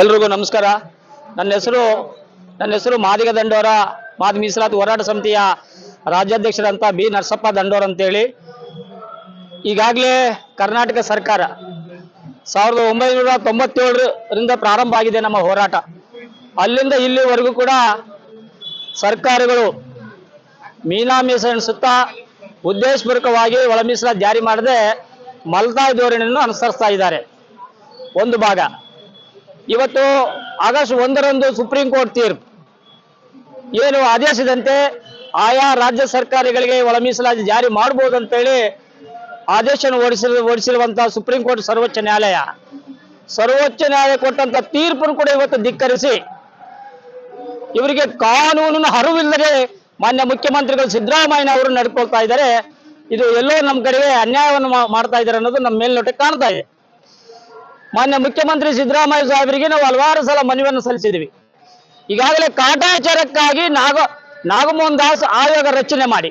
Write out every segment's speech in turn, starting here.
ಎಲ್ರಿಗೂ ನಮಸ್ಕಾರ. ನನ್ನ ಹೆಸರು ನನ್ನ ಹೆಸರು ಮಾದಿಗ ದಂಡೋರ, ಮಾದಿ ಮೀಸಲಾತಿ ಹೋರಾಟ ಸಮಿತಿಯ ರಾಜ್ಯಾಧ್ಯಕ್ಷರಂತ ಬಿ. ನರಸಪ್ಪ ದಂಡೋರ್ ಅಂತೇಳಿ. ಈಗಾಗಲೇ ಕರ್ನಾಟಕ ಸರ್ಕಾರ ಸಾವಿರದ ಒಂಬೈನೂರ ತೊಂಬತ್ತೇಳರಿಂದ ಪ್ರಾರಂಭ ಆಗಿದೆ ನಮ್ಮ ಹೋರಾಟ. ಅಲ್ಲಿಂದ ಇಲ್ಲಿವರೆಗೂ ಕೂಡ ಸರ್ಕಾರಗಳು ಮೀನಾ ಮೀಸ ಸುತ್ತ ಉದ್ದೇಶಪೂರ್ವಕವಾಗಿ ಒಳ ಮೀಸಲಾತಿ ಜಾರಿ ಮಾಡದೆ ಮಲ್ತಾಯಿ ಧೋರಣೆಯನ್ನು ಅನುಸರಿಸ್ತಾ ಇದ್ದಾರೆ. ಒಂದು ಭಾಗ. ಇವತ್ತು ಆಗಸ್ಟ್ ಒಂದರಂದು ಸುಪ್ರೀಂ ಕೋರ್ಟ್ ತೀರ್ಪು. ಏನು ಆದೇಶದಂತೆ ಆಯಾ ರಾಜ್ಯ ಸರ್ಕಾರಗಳಿಗೆ ಒಳ ಮೀಸಲಾತಿ ಜಾರಿ ಮಾಡಬಹುದು ಅಂತೇಳಿ ಆದೇಶವನ್ನು ಹೊಡಿಸಿ ಸುಪ್ರೀಂ ಕೋರ್ಟ್ ಸರ್ವೋಚ್ಚ ನ್ಯಾಯಾಲಯ. ಸರ್ವೋಚ್ಚ ನ್ಯಾಯಾಲಯ ಕೊಟ್ಟಂತ ತೀರ್ಪನ್ನು ಕೂಡ ಇವತ್ತು ಧಿಕ್ಕರಿಸಿ, ಇವರಿಗೆ ಕಾನೂನಿನ ಹರಿವಿಲ್ಲದೆ ಮಾನ್ಯ ಮುಖ್ಯಮಂತ್ರಿಗಳು ಸಿದ್ದರಾಮಯ್ಯ ಅವರು ನಡ್ಕೊಳ್ತಾ ಇದ್ದಾರೆ. ಇದು ಎಲ್ಲೋ ನಮ್ಮ ಕಡೆಗೆ ಅನ್ಯಾಯವನ್ನು ಮಾಡ್ತಾ ಇದ್ದಾರೆ ಅನ್ನೋದು ನಮ್ಮ ಮೇಲ್ನೋಟಕ್ಕೆ ಕಾಣ್ತಾ ಇದೆ. ಮಾನ್ಯ ಮುಖ್ಯಮಂತ್ರಿ ಸಿದ್ದರಾಮಯ್ಯ ಸಾಹೇಬರಿಗೆ ನಾವು ಹಲವಾರು ಸಲ ಮನವಿಯನ್ನು ಸಲ್ಲಿಸಿದ್ವಿ ಈಗಾಗಲೇ ಕಾಟಾಚಾರಕ್ಕಾಗಿ ನಾಗ, ನಾಗಮೋಹನ್ ದಾಸ್ ಆಯೋಗ ರಚನೆ ಮಾಡಿ.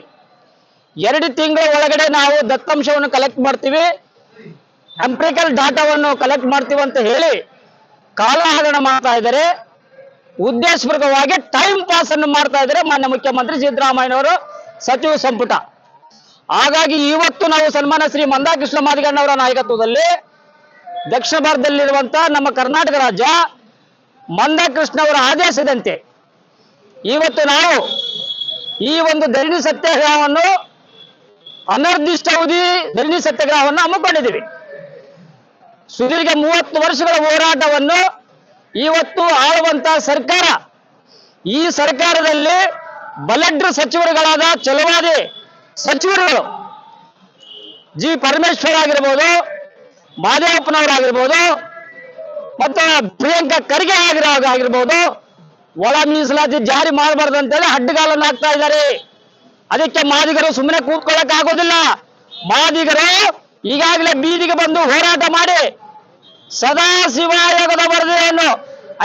ಎರಡು ತಿಂಗಳ ಒಳಗಡೆ ನಾವು ದತ್ತಾಂಶವನ್ನು ಕಲೆಕ್ಟ್ ಮಾಡ್ತೀವಿ. ಎಂಪ್ರಿಕಲ್ ಡಾಟಾವನ್ನು ಕಲೆಕ್ಟ್ ಮಾಡ್ತೀವಿ ಅಂತ ಹೇಳಿ ಕಾಲಹರಣ ಮಾಡ್ತಾ ಇದ್ದಾರೆ. ಉದ್ದೇಶಪೂರ್ವಕವಾಗಿ ಟೈಮ್ ಪಾಸ್ ಅನ್ನು ಮಾಡ್ತಾ ಇದ್ದಾರೆ ಮಾನ್ಯ ಮುಖ್ಯಮಂತ್ರಿ ಸಿದ್ದರಾಮಯ್ಯನವರು ಸಚಿವ ಸಂಪುಟ. ಹಾಗಾಗಿ ಇವತ್ತು ನಾವು ಸನ್ಮಾನ ಶ್ರೀ ಮಂದಾಕೃಷ್ಣ ಮಾದಿಗಣ್ಣವರ ನಾಯಕತ್ವದಲ್ಲಿ ದಕ್ಷಿಣ ಭಾರತದಲ್ಲಿರುವಂತಹ ನಮ್ಮ ಕರ್ನಾಟಕ ರಾಜ್ಯ ಮಂದಕೃಷ್ಣ ಅವರ ಆದೇಶದಂತೆ. ಇವತ್ತು ನಾವು ಈ ಒಂದು ಧರಣಿ ಸತ್ಯಾಗ್ರಹವನ್ನು ಅನಿರ್ದಿಷ್ಟ ಅವಧಿ ಧರಣಿ ಸತ್ಯಾಗ್ರಹವನ್ನು ಹಮ್ಮಿಕೊಂಡಿದ್ದೀವಿ. ಸುದೀರ್ಘ ಮೂವತ್ತು ವರ್ಷಗಳ ಹೋರಾಟವನ್ನು ಇವತ್ತು ಆಳುವಂತಹ ಸರ್ಕಾರ, ಈ ಸರ್ಕಾರದಲ್ಲಿ ಬಲಡ್ರ ಸಚಿವರುಗಳಾದ ಚಲವಾದಿ ಸಚಿವರುಗಳು ಜಿ. ಪರಮೇಶ್ವರ್ ಆಗಿರ್ಬೋದು ಮಾದೇವಪ್ಪನವರಾಗಿರ್ಬೋದು ಮತ್ತು ಪ್ರಿಯಾಂಕಾ ಖರ್ಗೆ ಆಗಿರೋ ಆಗಿರ್ಬೋದು ಒಳ ಮೀಸಲಾತಿ ಜಾರಿ ಮಾಡಬಾರ್ದು ಅಂತೇಳಿ ಅಡ್ಡಗಾಲನ್ನು ಹಾಕ್ತಾ ಇದ್ದಾರೆ. ಅದಕ್ಕೆ ಮಾದಿಗರು ಸುಮ್ಮನೆ ಕೂತ್ಕೊಳ್ಳಕ್ ಆಗೋದಿಲ್ಲ. ಮಾದಿಗರು ಈಗಾಗಲೇ ಬೀದಿಗೆ ಬಂದು ಹೋರಾಟ ಮಾಡಿ ಸದಾ ಶಿವಾಯೋಗದ ವರದಿಯನ್ನು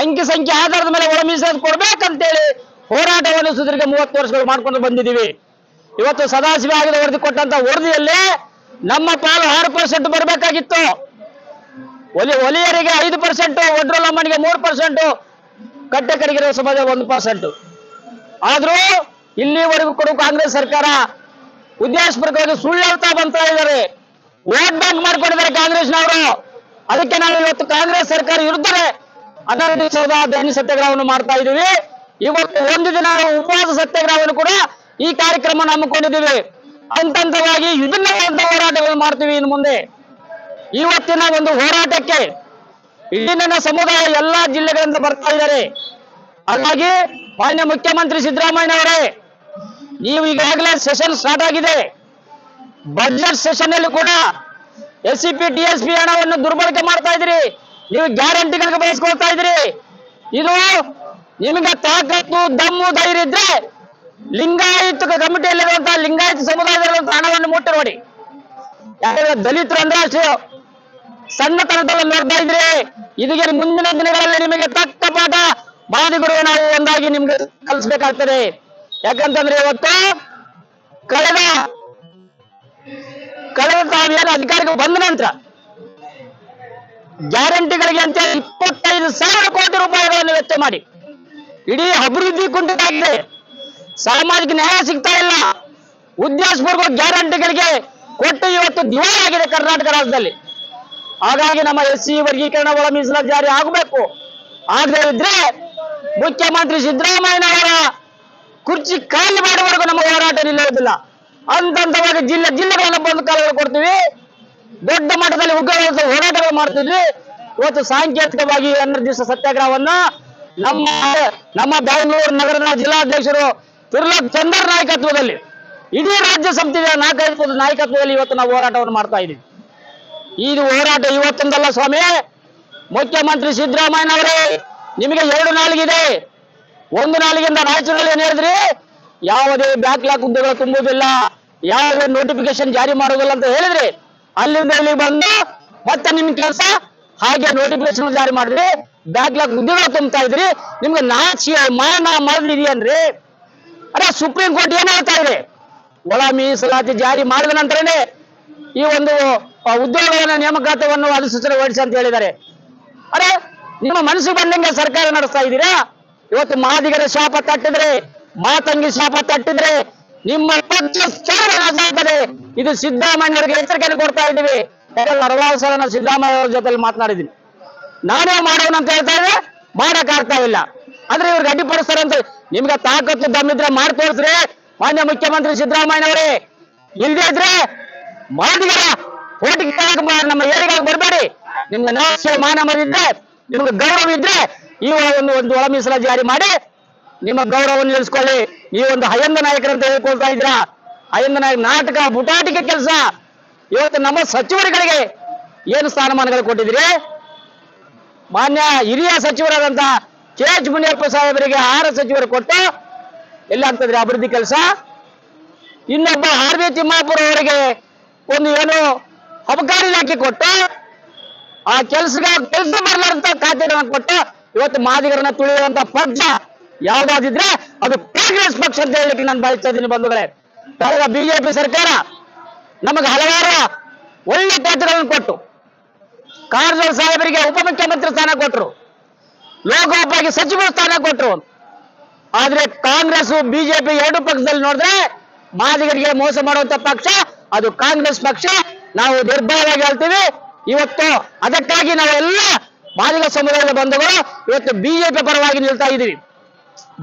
ಅಂಕಿ ಸಂಖ್ಯೆ ಆಧಾರದ ಮೇಲೆ ಒಳ ಮೀಸಲಾತಿ ಕೊಡ್ಬೇಕಂತೇಳಿ ಹೋರಾಟವನ್ನು ಸುದೀರ್ಘ ಮೂವತ್ತು ವರ್ಷಗಳು ಮಾಡ್ಕೊಂಡು ಬಂದಿದ್ದೀವಿ. ಇವತ್ತು ಸದಾಶಿವ ಆಯೋಗದ ವರದಿ ಕೊಟ್ಟಂತ ವರದಿಯಲ್ಲಿ ನಮ್ಮ ಪಾಲು ಆರು ಪರ್ಸೆಂಟ್ ಬರಬೇಕಾಗಿತ್ತು. ಒಲಿ, ಒಲಿಯರಿಗೆ ಐದು ಪರ್ಸೆಂಟ್ ಒಡ್ರಲಮ್ಮನಿಗೆ ಮೂರು ಪರ್ಸೆಂಟ್ ಕಟ್ಟಕರಿಗಿರೋ ಸಮಾಜ ಒಂದು ಪರ್ಸೆಂಟ್ ಆದ್ರೂ ಇಲ್ಲಿವರೆಗೂ ಕೂಡ ಕಾಂಗ್ರೆಸ್ ಸರ್ಕಾರ ಉದ್ದೇಶಪೂರ್ವಕವಾಗಿ ಸುಳ್ಳು ಹೇಳ್ತಾ ಬಂತಾ ಇದ್ದಾರೆ. ವೋಟ್ ಬ್ಯಾಂಕ್ ಮಾಡ್ಕೊಂಡಿದ್ದಾರೆ ಕಾಂಗ್ರೆಸ್ನವರು. ಅದಕ್ಕೆ ನಾವು ಇವತ್ತು ಕಾಂಗ್ರೆಸ್ ಸರ್ಕಾರ ಅನಧಿಕೃತ ಧರಣಿ ಸತ್ಯಾಗ್ರಹವನ್ನು ಮಾಡ್ತಾ ಇದ್ದೀವಿ. ಇವತ್ತು ಒಂದು ದಿನ ಉಪವಾಸ ಸತ್ಯಾಗ್ರಹವನ್ನು ಕೂಡ ಈ ಕಾರ್ಯಕ್ರಮ ಹಮ್ಮಿಕೊಂಡಿದ್ದೀವಿ. ಹಂತ ಹಂತವಾಗಿ ವಿಭಿನ್ನವಾದ ಹೋರಾಟಗಳು ಮಾಡ್ತೀವಿ ಇನ್ನು ಮುಂದೆ. ಇವತ್ತಿನ ಒಂದು ಹೋರಾಟಕ್ಕೆ ನನ್ನ ಸಮುದಾಯ ಎಲ್ಲಾ ಜಿಲ್ಲೆಗಳಿಂದ ಬರ್ತಾ ಇದ್ದಾರೆ. ಹಾಗಾಗಿ ಮಾನ್ಯ ಮುಖ್ಯಮಂತ್ರಿ ಸಿದ್ದರಾಮಯ್ಯ ಅವರೇ, ನೀವು ಈಗಾಗಲೇ ಸೆಷನ್ ಸ್ಟಾರ್ಟ್ ಆಗಿದೆ. ಬಜೆಟ್ ಸೆಷನ್ ಅಲ್ಲಿ ಕೂಡ ಎಸ್ ಸಿ ಪಿ ಹಣವನ್ನು ದುರ್ಬಳಕೆ ಮಾಡ್ತಾ ಇದ್ರಿ ನೀವು ಗ್ಯಾರಂಟಿಗಳಿಗೆ ಬಳಸ್ಕೊಳ್ತಾ ಇದ್ರಿ ಇದು ನಿಮ್ಗೆ ತಾಕತ್ತು, ದಮ್ಮು, ಧೈರ್ಯ ಇದ್ರೆ ಲಿಂಗಾಯತ ಕಮಿಟಿಯಲ್ಲಿರುವಂತಹ ಲಿಂಗಾಯತ ಸಮುದಾಯದಲ್ಲಿರುವಂತಹ ಹಣವನ್ನು ಮುಟ್ಟಿ ನೋಡಿ. ಯಾಕಂದ್ರೆ ದಲಿತರು ಅಂದ್ರೆ ಅಷ್ಟು. ಸಣ್ಣತನದಲ್ಲಿ ನೋಡ್ತಾ ಇದ್ರೆ ಇದಕ್ಕೆ ಮುಂದಿನ ದಿನಗಳಲ್ಲಿ ನಿಮಗೆ ತಕ್ಕ ಪಾಠ ಬಾದಿಗಳು ನಾವು ಒಂದಾಗಿ ನಿಮ್ಗೆ ಕಲಿಸ್ಬೇಕಾಗ್ತದೆ. ಯಾಕಂತಂದ್ರೆ ಇವತ್ತು ಕಳೆದ ಕಳೆದ ತಾವೇನು ಅಧಿಕಾರಿಗೆ ಬಂದ ನಂತರ ಗ್ಯಾರಂಟಿಗಳಿಗೆ ಅಂತ ಇಪ್ಪತ್ತೈದು ಸಾವಿರ ಕೋಟಿ ರೂಪಾಯಿಗಳನ್ನು ವೆಚ್ಚ ಮಾಡಿ. ಇಡೀ ಅಭಿವೃದ್ಧಿ ಕುಂಠಿತ ಆಗಿದೆ. ಸಾಮಾಜಿಕ ನ್ಯಾಯ ಸಿಗ್ತಾ ಇಲ್ಲ. ಉದ್ದೇಶಪೂರ್ವಕ ಗ್ಯಾರಂಟಿಗಳಿಗೆ ಕೊಟ್ಟು ಇವತ್ತು ದಿವಾಳಿ ಆಗಿದೆ ಕರ್ನಾಟಕ ರಾಜ್ಯದಲ್ಲಿ. ಹಾಗಾಗಿ ನಮ್ಮ ಎಸ್ ಸಿ ವರ್ಗೀಕರಣ ಒಳ ಮೀಸಲಾತಿ ಜಾರಿ ಆಗಬೇಕು. ಆಗದೇ ಇದ್ರೆ ಮುಖ್ಯಮಂತ್ರಿ ಸಿದ್ದರಾಮಯ್ಯನವರ ಕುರ್ಚಿ ಖಾಲಿ ಮಾಡುವವರೆಗೂ ನಮ್ಮ ಹೋರಾಟ ನಿಲ್ಲುವುದಿಲ್ಲ. ಅಂತಂತವಾಗಿ ಜಿಲ್ಲೆ ಜಿಲ್ಲೆಗಳನ್ನು ಬಂದು ಕಾಲಗಳು ಕೊಡ್ತೀವಿ. ದೊಡ್ಡ ಮಟ್ಟದಲ್ಲಿ ಉಗ್ರವಾದ ಹೋರಾಟಗಳು ಮಾಡ್ತಿದ್ವಿ. ಇವತ್ತು ಸಾಂಕೇತಿಕವಾಗಿ ಅನಿರ್ದಿಷ್ಟ ಸತ್ಯಾಗ್ರಹವನ್ನ ನಮ್ಮ ನಮ್ಮ ಬೆಂಗಳೂರು ನಗರದ ಜಿಲ್ಲಾಧ್ಯಕ್ಷರು ತಿರುಲಕ್ ಚಂದರ್ ನಾಯಕತ್ವದಲ್ಲಿ. ಇಡೀ ರಾಜ್ಯ ಸಮಿತಿಯ ನಾಯಕತ್ವದ ನಾಯಕತ್ವದಲ್ಲಿ ಇವತ್ತು ನಾವು ಹೋರಾಟವನ್ನು ಮಾಡ್ತಾ ಇದ್ದೀವಿ. ಇದು ಹೋರಾಟ ಇವತ್ತಿಂದಲ್ಲ ಸ್ವಾಮಿ. ಮುಖ್ಯಮಂತ್ರಿ ಸಿದ್ದರಾಮಯ್ಯನವರೇ ನಿಮಗೆ ಎರಡು ನಾಲ್ಗಿದೆ. ಒಂದು ನಾಲಿಗೆಯಿಂದ ರಾಯಚೂರಲ್ಲಿ ಏನ್ ಹೇಳಿದ್ರಿ? ಯಾವುದೇ ಬ್ಯಾಕ್ಲಾಗ್ ಹುದ್ದೆಗಳು ತುಂಬುವುದಿಲ್ಲ. ಯಾವುದೇ ನೋಟಿಫಿಕೇಶನ್ ಜಾರಿ ಮಾಡುವುದಿಲ್ಲ ಅಂತ ಹೇಳಿದ್ರಿ. ಅಲ್ಲಿಂದ ಇಲ್ಲಿ ಬಂದು ಮತ್ತೆ ನಿಮ್ ಕೆಲಸ ಹಾಗೆ ನೋಟಿಫಿಕೇಶನ್ ಜಾರಿ ಮಾಡಿದ್ರಿ. ಬ್ಯಾಕ್ಲಾಗ್ ಹುದ್ದೆಗಳು ತುಂಬ್ತಾ ಇದ್ರಿ ನಿಮ್ಗೆ ನಾಚಿ ಮಾನ ಮಾಡಿದ್ರಿಯನ್ರಿ ಅರೆ ಸುಪ್ರೀಂ ಕೋರ್ಟ್ ಏನ್ ಹೇಳ್ತಾ ಇದೆ? ಒಳ ಮೀಸಲಾತಿ ಜಾರಿ ಮಾಡಿದ ನಂತರನೇ ಈ ಒಂದು ಉದ್ಯೋಗಗಳ ನೇಮಕಾತಿಯನ್ನು ಅಧಿಸೂಚನೆ ಹೊರಡಿಸಿ ಅಂತ ಹೇಳಿದ್ದಾರೆ. ಅರೆ, ನಿಮ್ಮ ಮನಸ್ಸು ಬಂದಂಗೆ ಸರ್ಕಾರ ನಡೆಸ್ತಾ ಇದ್ದೀರಾ? ಇವತ್ತು ಮಾದಿಗರ ಶಾಪ ತಟ್ಟಿದ್ರೆ, ಮಾತಂಗಿ ಶಾಪ ತಟ್ಟಿದ್ರೆ, ನಿಮ್ಮ ಇದು ಸಿದ್ದರಾಮಯ್ಯವರಿಗೆ ಎಚ್ಚರಿಕೆಯನ್ನು ಕೊಡ್ತಾ ಇದ್ದೀವಿ. ಹಲವಾರು ಸಲ ನಾನು ಸಿದ್ದರಾಮಯ್ಯ ಅವ್ರ ಜೊತೆ ಮಾತನಾಡಿದ್ದೀನಿ. ನಾನೇ ಮಾಡೋಣ ಅಂತ ಹೇಳ್ತಾ ಇದ್ರೆ ಮಾಡಕ್ಕಾಗ್ತಾ ಇಲ್ಲ. ಆದ್ರೆ ಇವ್ರಿಗೆ ಅಡ್ಡಿಪಡಿಸ್ತಾರೆ ಅಂತ ನಿಮ್ಗೆ ತಾಕತ್ತು ದಮ್ಮಿದ್ರೆ ತೋರಿಸ್ರಿ ಮಾನ್ಯ ಮುಖ್ಯಮಂತ್ರಿ ಸಿದ್ದರಾಮಯ್ಯನವರೇ. ಇಲ್ದೇ ಇದ್ರೆ ಮಾದಿಗರ ಹೋಟಿಗೆ ನಮ್ಮ ಏರಿಗಾಗಿ ಬರಬೇಡಿ. ನಿಮ್ಗೆ ನಾಶ ಮಾನ ಮರಿದ್ರೆ ನಿಮ್ಗೆ ಗೌರವ ಇದ್ರೆ ಈ ಒಂದು ಒಂದು ಒಳ ಜಾರಿ ಮಾಡಿ ನಿಮ್ಮ ಗೌರವವನ್ನು ನಿಲ್ಲಿಸ್ಕೊಳ್ಳಿ. ಈ ಒಂದು ಹಯಂದ ನಾಯಕರಂತ ಹೇಳ್ಕೊಳ್ತಾ ಇದ್ರ ಹಯಂದ ನಾಯಕ ನಾಟಕ ಬುಟಾಟಿಕೆ ಕೆಲಸ. ಇವತ್ತು ನಮ್ಮ ಸಚಿವರುಗಳಿಗೆ ಏನು ಸ್ಥಾನಮಾನಗಳು ಕೊಟ್ಟಿದ್ರಿ ಮಾನ್ಯ ಹಿರಿಯ ಸಚಿವರಾದಂತ ಕೆ ಎಚ್ ಮುನಿಯಪ್ಪ ಸಾಹೇಬರಿಗೆ ಆಹಾರ ಸಚಿವರು ಕೊಟ್ಟು, ಎಲ್ಲ ಆಗ್ತದ್ರಿ ಅಭಿವೃದ್ಧಿ ಕೆಲಸ? ಇನ್ನೊಬ್ಬ ಆರ್ ಬಿ ತಿಮ್ಮಾಪುರ ಅವರಿಗೆ ಒಂದು ಏನು ಅಬಕಾರಿ ಇಲಾಖೆ ಕೊಟ್ಟು, ಆ ಕೆಲಸ ಕೆಲಸ ಮಾಡಲಾರಂತ ಖಾತೆಗಳನ್ನ ಕೊಟ್ಟು, ಇವತ್ತು ಮಾದಿಗರನ್ನ ತುಳಿಯುವಂತ ಪಕ್ಷ ಯಾವ್ದಾದಿದ್ರೆ ಅದು ಕಾಂಗ್ರೆಸ್ ಪಕ್ಷ ಅಂತ ಹೇಳಲಿಕ್ಕೆ ನಾನು ಬಯಸ್ತಾ ಇದ್ದೀನಿ ಬಂಧುಗಳೇ. ಕಳೆದ ಬಿಜೆಪಿ ಸರ್ಕಾರ ನಮಗೆ ಹಲವಾರು ಒಳ್ಳೆ ಖಾತೆಗಳನ್ನು ಕೊಟ್ಟು ಕಾರಜೋಳ ಸಾಹೇಬರಿಗೆ ಉಪಮುಖ್ಯಮಂತ್ರಿ ಸ್ಥಾನ ಕೊಟ್ಟರು ಲೋಕೋಪಯೋಗಿ ಸಚಿವ ಸ್ಥಾನ ಕೊಟ್ಟರು ಆದ್ರೆ ಕಾಂಗ್ರೆಸ್ ಬಿಜೆಪಿ ಎರಡು ಪಕ್ಷದಲ್ಲಿ ನೋಡಿದ್ರೆ ಮಾದಿಗರಿಗೆ ಮೋಸ ಮಾಡುವಂತ ಪಕ್ಷ, ಅದು ಕಾಂಗ್ರೆಸ್ ಪಕ್ಷ. ನಾವು ನಿರ್ಭಯವಾಗಿ ಹೇಳ್ತೀವಿ, ಇವತ್ತು ಅದಕ್ಕಾಗಿ ನಾವೆಲ್ಲ ಮಾದಿಗ ಸಮುದಾಯದ ಬಂಧುಗಳು ಇವತ್ತು ಬಿಜೆಪಿ ಪರವಾಗಿ ನಿಲ್ತಾ ಇದೀವಿ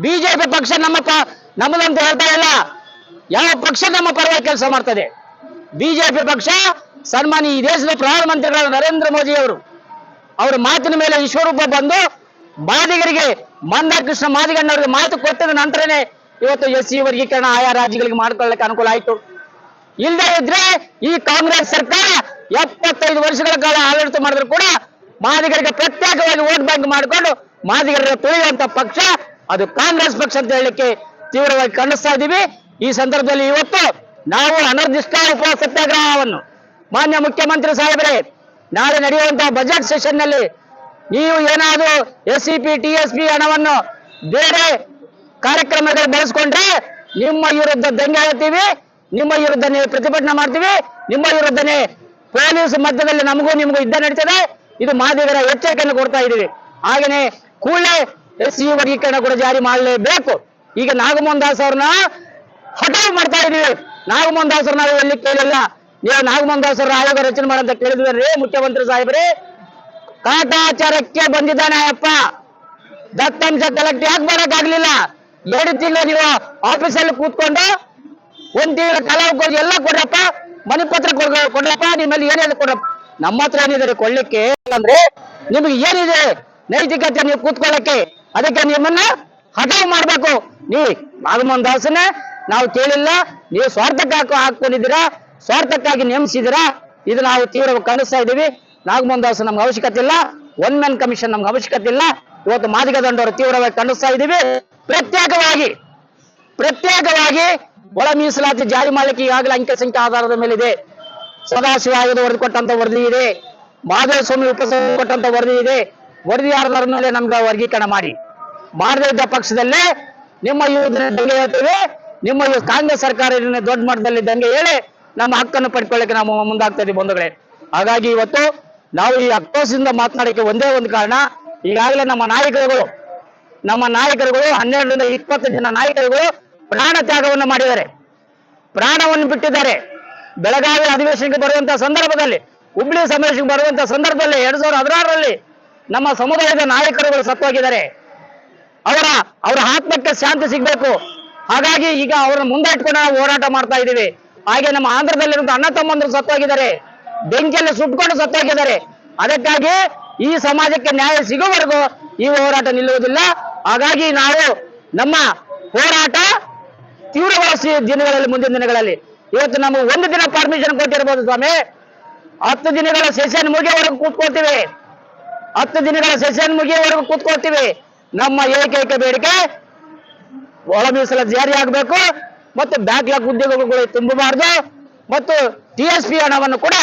ಬಿಜೆಪಿ ಪಕ್ಷ ನಮ್ಮ ನಮ್ಮದಂತ ಹೇಳ್ತಾ ಇಲ್ಲ. ಯಾವ ಪಕ್ಷ ನಮ್ಮ ಪರವಾಗಿ ಕೆಲಸ ಮಾಡ್ತದೆ? ಬಿಜೆಪಿ ಪಕ್ಷ ಸನ್ಮಾನಿ ಈ ದೇಶದ ಪ್ರಧಾನಮಂತ್ರಿಗಳಾದ ನರೇಂದ್ರ ಮೋದಿ ಅವರು ಅವರ ಮಾತಿನ ಮೇಲೆ ವಿಶ್ವರೂಪ ಬಂದು ಮಾದಿಗರಿಗೆ ಮಂದಕೃಷ್ಣ ಮಾದಿಗಣ್ಣವರಿಗೆ ಮಾತು ಕೊಟ್ಟಿದ ನಂತರನೇ ಇವತ್ತು ಎಸ್ ಸಿ ವರ್ಗೀಕರಣ ಆಯಾ ರಾಜ್ಯಗಳಿಗೆ ಮಾಡ್ಕೊಳ್ಳಕ್ಕೆ ಅನುಕೂಲ ಆಯ್ತು. ಇಲ್ಲದೆ ಇದ್ರೆ ಈ ಕಾಂಗ್ರೆಸ್ ಸರ್ಕಾರ ಎಪ್ಪತ್ತೈದು ವರ್ಷಗಳ ಕಾಲ ಆಡಳಿತ ಮಾಡಿದ್ರು ಕೂಡ ಮಾದಿಗರಿಗೆ ಪ್ರತ್ಯೇಕವಾಗಿ ವೋಟ್ ಬ್ಯಾಂಕ್ ಮಾಡಿಕೊಂಡು ಮಾದಿಗರ ತುಳಿಯುವಂತ ಪಕ್ಷ ಅದು ಕಾಂಗ್ರೆಸ್ ಪಕ್ಷ ಅಂತ ಹೇಳಲಿಕ್ಕೆ ತೀವ್ರವಾಗಿ ಖಂಡಿಸ್ತಾ ಇದ್ದೀವಿ ಈ ಸಂದರ್ಭದಲ್ಲಿ ಇವತ್ತು ನಾವು ಅನಿರ್ದಿಷ್ಟ ಉಪವಾಸ ಸತ್ಯಾಗ್ರಹವನ್ನು ಮಾನ್ಯ ಮುಖ್ಯಮಂತ್ರಿ ಸಾಹೇಬರೇ, ನಾಳೆ ನಡೆಯುವಂತಹ ಬಜೆಟ್ ಸೆಷನ್ನಲ್ಲಿ ನೀವು ಏನಾದರೂ S C P T S P ಹಣವನ್ನು ಬೇರೆ ಕಾರ್ಯಕ್ರಮದಲ್ಲಿ ಬಳಸ್ಕೊಂಡ್ರೆ ನಿಮ್ಮ ವಿರುದ್ಧ ದಂಗೆ ಹೇಳ್ತೀವಿ ನಿಮ್ಮ ವಿರುದ್ಧನೇ ಪ್ರತಿಭಟನೆ ಮಾಡ್ತೀವಿ, ನಿಮ್ಮ ವಿರುದ್ಧನೇ ಪೊಲೀಸ್ ಮಧ್ಯದಲ್ಲಿ ನಮಗೂ ನಿಮಗೂ ಯುದ್ಧ ನಡೀತದೆ. ಇದು ಮಾದಿಗರ ಎಚ್ಚರಿಕೆಯನ್ನು ಕೊಡ್ತಾ ಇದ್ದೀವಿ. ಹಾಗೇನೆ ಕೂಡಲೇ ಎಸ್ ಸಿ ವರ್ಗೀಕರಣ ಕೂಡ ಜಾರಿ ಮಾಡಲೇಬೇಕು. ಈಗ ನಾಗಮೋಹನ್ ದಾಸ್ ಅವ್ರನ್ನ ಹಠಾವ್ ಮಾಡ್ತಾ ಇದೀವಿ ನಾಗಮೋಹನ್ ದಾಸ್ ಅವ್ರನ್ನ ಎಲ್ಲಿ ಕೇಳಿಲ್ಲ ನೀವು ನಾಗಮೋಹನ್ ದಾಸರ ಆಯೋಗ ರಚನೆ ಮಾಡಂತ ಕೇಳಿದ್ರಿ ಮುಖ್ಯಮಂತ್ರಿ ಸಾಹೇಬ್ರೆ ಕಾಟಾಚಾರಕ್ಕೆ ಬಂದಿದ್ದಾನೆ ಅಪ್ಪ ದತ್ತಾಂಶ ಕಲೆಕ್ಟ್ ಯಾಕೆ ಮಾಡಕ್ಕಾಗ್ಲಿಲ್ಲ ಎರಡು ತಿಂಗಳು ನೀವು ಆಫೀಸಲ್ಲಿ ಕೂತ್ಕೊಂಡು ಒಂದ್ ತಿಂಗಳ ಕಲಾವಕಾಶ ಎಲ್ಲ ಕೊಡ್ರಪ್ಪ. ಮನೆ ಪತ್ರ ಕೊಡ್- ಕೊಡ್ರಪ್ಪ. ನಿಮ್ಮಲ್ಲಿ ಏನೇನು ಕೊಡ್ರಪ್ಪ. ನಮ್ಮ ಹತ್ರ ಏನಿದೆ ಕೊಡ್ಲಿಕ್ಕೆ? ಅಂದ್ರೆ ನಿಮ್ಗೆ ಏನಿದೆ? ನೈತಿಕತೆ ನೀವು ಕೂತ್ಕೊಳ್ಳಕ್ಕೆ. ಅದಕ್ಕೆ ನಿಮ್ಮನ್ನ ಹಠಾವ್ ಮಾಡ್ಬೇಕು. ನೀ ಭಾಗಮನ್ ದಾಸನ ನಾವು ಕೇಳಿಲ್ಲ. ನೀವು ಸ್ವಾರ್ಥಕ್ಕೆ ಹಾಕೋ ಹಾಕೊಂಡಿದ್ದೀರಾ ಸ್ವಾರ್ಥಕ್ಕಾಗಿ ನೇಮಿಸಿದಿರಾ ಇದು ನಾವು ತೀವ್ರ ಕಾಣಿಸ್ತಾ ಇದ್ದೀವಿ. ನಾಗಮೋಹನ್ ದಾಸ್ ನಮ್ಗೆ ಅವಶ್ಯಕತೆ ಇಲ್ಲ. ಒನ್ ಮ್ಯಾನ್ ಕಮಿಷನ್ ನಮ್ಗೆ ಅವಶ್ಯಕತೆ ಇಲ್ಲ. ಇವತ್ತು ಮಾದಿಗ ದಂಡವರು ತೀವ್ರವಾಗಿ ಖಂಡಿಸ್ತಾ ಇದ್ದೀವಿ ಪ್ರತ್ಯೇಕವಾಗಿ ಪ್ರತ್ಯೇಕವಾಗಿ ಒಳ ಮೀಸಲಾತಿ ಜಾರಿ ಮಾಡಲಿಕ್ಕೆ ಈಗಾಗಲೇ ಅಂಕೆ ಸಂಖ್ಯೆ ಆಧಾರದ ಮೇಲಿದೆ. ಸದಾಶಿವ ಆಯೋಗ ವರದಿ ಕೊಟ್ಟಂತ ವರದಿ ಇದೆ. ಮಾಧವ ಸ್ವಾಮಿ ಉಪಸಮಿತಿ ಕೊಟ್ಟಂತ ವರದಿ ಇದೆ. ವರದಿ ಆಧಾರದ ಮೇಲೆ ನಮ್ಗೆ ವರ್ಗೀಕರಣ ಮಾಡಿ. ಮಾಡದೇ ಇದ್ದ ಪಕ್ಷದಲ್ಲೇ ನಿಮ್ಮ ಯೋಜನೆ ದಂಗೆ ನಿಮ್ಮ ಕಾಂಗ್ರೆಸ್ ಸರ್ಕಾರ ದೊಡ್ಡ ಮಟ್ಟದಲ್ಲಿ ದಂಗೆ ಹೇಳಿ ನಮ್ಮ ಹಕ್ಕನ್ನು ಪಡ್ಕೊಳ್ಳಿಕ್ಕೆ ನಾವು ಮುಂದಾಗ್ತಾ ಇದ್ದೀವಿ ಬಂಧುಗಳೇ. ಹಾಗಾಗಿ ಇವತ್ತು ನಾವು ಈ ಅಕ್ರೋಶದಿಂದ ಮಾತನಾಡಕ್ಕೆ ಒಂದೇ ಒಂದು ಕಾರಣ, ಈಗಾಗಲೇ ನಮ್ಮ ನಾಯಕರುಗಳು ನಮ್ಮ ನಾಯಕರುಗಳು, ಹನ್ನೆರಡರಿಂದ ಇಪ್ಪತ್ತು ಜನ ನಾಯಕರುಗಳು ಪ್ರಾಣ ತ್ಯಾಗವನ್ನು ಮಾಡಿದ್ದಾರೆ. ಪ್ರಾಣವನ್ನು ಬಿಟ್ಟಿದ್ದಾರೆ. ಬೆಳಗಾವಿ ಅಧಿವೇಶನಕ್ಕೆ ಬರುವಂತಹ ಸಂದರ್ಭದಲ್ಲಿ, ಹುಬ್ಳಿ ಸಮಾವೇಶಕ್ಕೆ ಬರುವಂತಹ ಸಂದರ್ಭದಲ್ಲಿ ಎರಡ್ ಸಾವಿರದ ಹದಿನಾರರಲ್ಲಿ ನಮ್ಮ ಸಮುದಾಯದ ನಾಯಕರುಗಳು ಸತ್ತೋಗಿದ್ದಾರೆ. ಅವರ ಅವರ ಆತ್ಮಕ್ಕೆ ಶಾಂತಿ ಸಿಗಬೇಕು. ಹಾಗಾಗಿ ಈಗ ಅವರನ್ನು ಮುಂದೆ ಇಟ್ಕೊಂಡು ಹೋರಾಟ ಮಾಡ್ತಾ ಇದ್ದೀವಿ. ಹಾಗೆ ನಮ್ಮ ಆಂಧ್ರದಲ್ಲಿರುವಂತಹ ಅಣ್ಣ ತಮ್ಮಂದರು ಸತ್ತೋಗಿದ್ದಾರೆ. ಬೆಂಕಿಯಲ್ಲಿ ಸುಟ್ಕೊಂಡು ಸತ್ತೋಗಿದ್ದಾರೆ. ಅದಕ್ಕಾಗಿ ಈ ಸಮಾಜಕ್ಕೆ ನ್ಯಾಯ ಸಿಗುವವರೆಗೂ ಈ ಹೋರಾಟ ನಿಲ್ಲುವುದಿಲ್ಲ. ಹಾಗಾಗಿ ನಾವು ನಮ್ಮ ಹೋರಾಟ ತೀವ್ರಗೊಳಿಸಿ ದಿನಗಳಲ್ಲಿ, ಮುಂದಿನ ದಿನಗಳಲ್ಲಿ. ಇವತ್ತು ನಮಗೆ ಒಂದು ದಿನ ಪರ್ಮಿಷನ್ ಕೊಟ್ಟಿರ್ಬೋದು ಸ್ವಾಮಿ. ಹತ್ತು ದಿನಗಳ ಸೆಷನ್ ಮುಗಿಯವರೆಗೂ ಕೂತ್ಕೊಳ್ತೀವಿ. ಹತ್ತು ದಿನಗಳ ಸೆಷನ್ ಮುಗಿಯವರೆಗೂ ಕೂತ್ಕೊಳ್ತೀವಿ. ನಮ್ಮ ಏಕೈಕ ಬೇಡಿಕೆ, ಒಳ ಮೀಸಲ ಜಾರಿ ಆಗಬೇಕು. ಮತ್ತು ಬ್ಯಾಕ್ಲಾಗ್ ಉದ್ಯೋಗಗಳು ತುಂಬಬಾರದು. ಮತ್ತು ಟಿ ಎಸ್ ಪಿ ಹಣವನ್ನು ಕೂಡ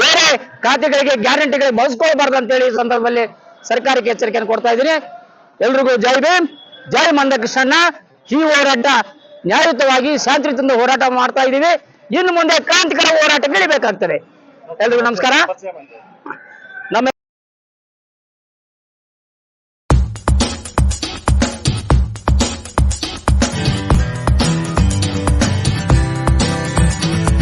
ಬೇರೆ ಖಾತೆಗಳಿಗೆ ಗ್ಯಾರಂಟಿಗಳಿಗೆ ಬಳಸ್ಕೊಳ್ಬಾರ್ದು ಅಂತೇಳಿ ಈ ಸಂದರ್ಭದಲ್ಲಿ ಸರ್ಕಾರಕ್ಕೆ ಎಚ್ಚರಿಕೆಯನ್ನು ಕೊಡ್ತಾ ಇದ್ದೀನಿ. ಎಲ್ರಿಗೂ ಜೈ ಭೀಮ್, ಜೈ ಮಂದಕೃಷ್ಣಣ್ಣ. ಈ ಹೋರಾಟ ನ್ಯಾಯಯುತವಾಗಿ ಶಾಂತಿಯುತದಿಂದ ಹೋರಾಟ ಮಾಡ್ತಾ ಇದ್ದೀವಿ. ಇನ್ನು ಮುಂದೆ ಕ್ರಾಂತಿಕರ ಹೋರಾಟ ಬೆಳಿಬೇಕಾಗ್ತದೆ ಎಲ್ರಿಗೂ ನಮಸ್ಕಾರ.